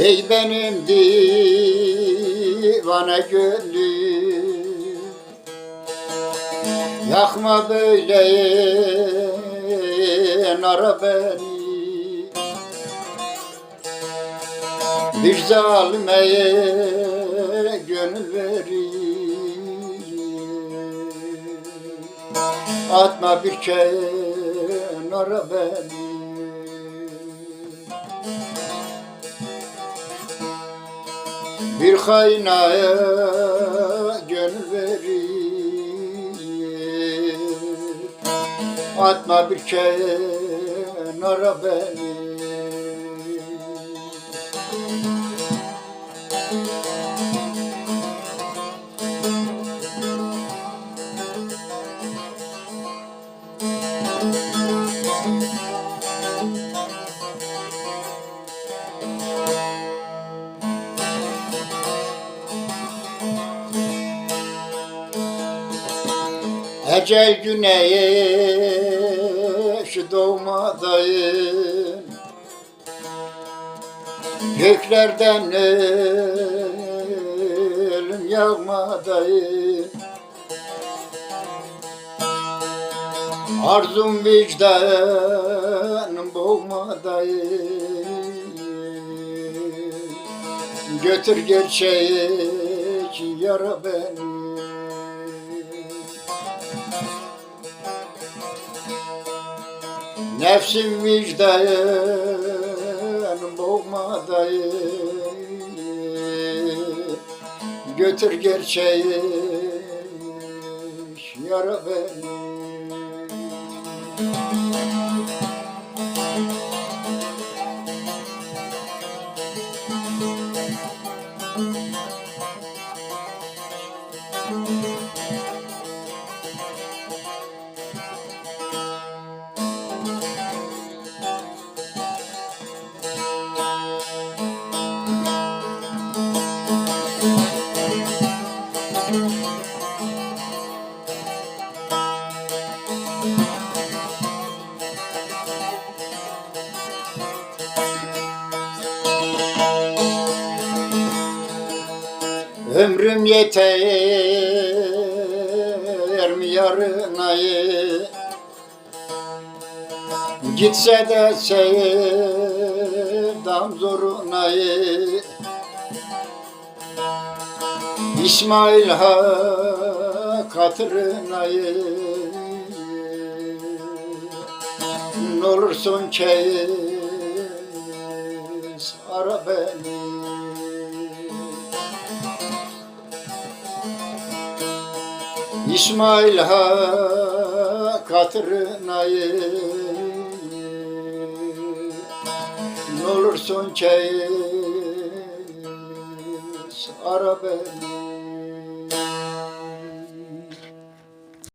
Ey benim divane gönlüm Yakma böyle nara beni. Bir zalime gönül vereyim. Atma bir kenara beni Bir haynaya gönül vereyim Atma bir kenara beni Ecel güneş doğmadayım Göklerden ölüm yağmadayım Arzum vicdanım boğmadayım Götür gerçek yara beni Nefsim vicdanım boğmadayım Götür gerçeği yara beni Ömrüm yeter mi yarın ayı? Gitse de sevdam zorunayı İsmail Hak hatırınayı Ne olursun kez ara beni. İsmail Hak hatırınayı Ne olursun kez ara